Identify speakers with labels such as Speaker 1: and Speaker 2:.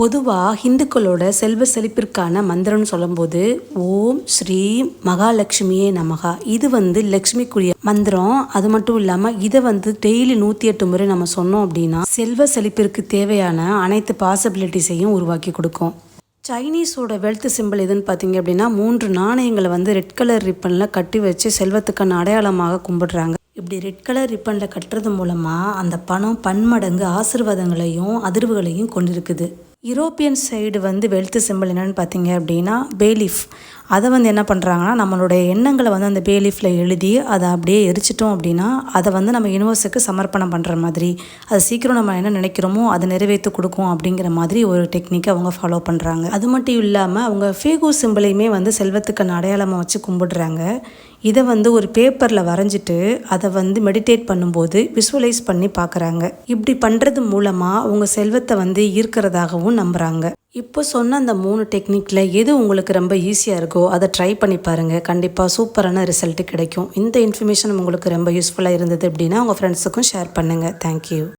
Speaker 1: பொதுவாக ஹிந்துக்களோட செல்வ செழிப்பிற்கான மந்திரம்னு சொல்லும்போது ஓம் ஸ்ரீ மகாலட்சுமியே நமகா. இது வந்து லக்ஷ்மிக்குரிய மந்திரம். அது மட்டும் இல்லாமல் இதை வந்து டெய்லி நூற்றி எட்டு முறை நம்ம சொன்னோம் அப்படின்னா செல்வ செழிப்பிற்கு தேவையான அனைத்து பாசிபிலிட்டிஸையும் உருவாக்கி கொடுக்கும். சைனீஸோட வெல்த் சிம்பிள் எதுன்னு பார்த்தீங்க அப்படின்னா மூன்று நாணயங்களை வந்து ரெட் கலர் ரிப்பனில் கட்டி வச்சு செல்வத்துக்கான அடையாளமாக கும்பிடுறாங்க. இப்படி ரெட் கலர் ரிப்பனில் கட்டுறது மூலமாக அந்த பணம் பன்மடங்கு ஆசிர்வாதங்களையும் அதிர்வுகளையும் கொண்டிருக்குது. யூரோப்பியன் சைடு வந்து வெல்த் சிம்பிள் என்னென்னு பார்த்தீங்க அப்படின்னா பேலீஃப் அதை வந்து என்ன பண்ணுறாங்கன்னா நம்மளுடைய எண்ணங்களை வந்து அந்த பேலீஃபில் எழுதி அதை அப்படியே எரிச்சிட்டோம் அப்படின்னா அதை வந்து நம்ம யூனிவர்ஸுக்கு சமர்ப்பணம் பண்ணுற மாதிரி அது சீக்கிரம் நம்ம என்ன நினைக்கிறோமோ அதை நிறைவேற்றி கொடுக்கும் அப்படிங்கிற மாதிரி ஒரு டெக்னிக்கை அவங்க ஃபாலோ பண்ணுறாங்க அது மட்டும் இல்லாமல் அவங்க ஃபேகோ சிம்பிளையுமே வந்து செல்வத்துக்கான அடையாளமாக வச்சு கும்பிடுறாங்க. இதை வந்து ஒரு பேப்பரில் வரைஞ்சிட்டு அதை வந்து மெடிடேட் பண்ணும்போது விஷுவலைஸ் பண்ணி பார்க்குறாங்க. இப்படி பண்ணுறது மூலமாக அவங்க செல்வத்தை வந்து ஈர்க்கிறதாகவும் நம்புகிறாங்க இப்போ சொன்ன அந்த மூணு டெக்னிக்கில் எது உங்களுக்கு ரொம்ப ஈஸியாக இருக்கோ அதை ட்ரை பண்ணி பாருங்கள் கண்டிப்பாக சூப்பரான ரிசல்ட்டு கிடைக்கும். இந்த இன்ஃபர்மேஷன் உங்களுக்கு ரொம்ப யூஸ்ஃபுல்லாக இருந்தது அப்படின்னா உங்கள் ஃப்ரெண்ட்ஸுக்கும் ஷேர் பண்ணுங்கள் தேங்க்யூ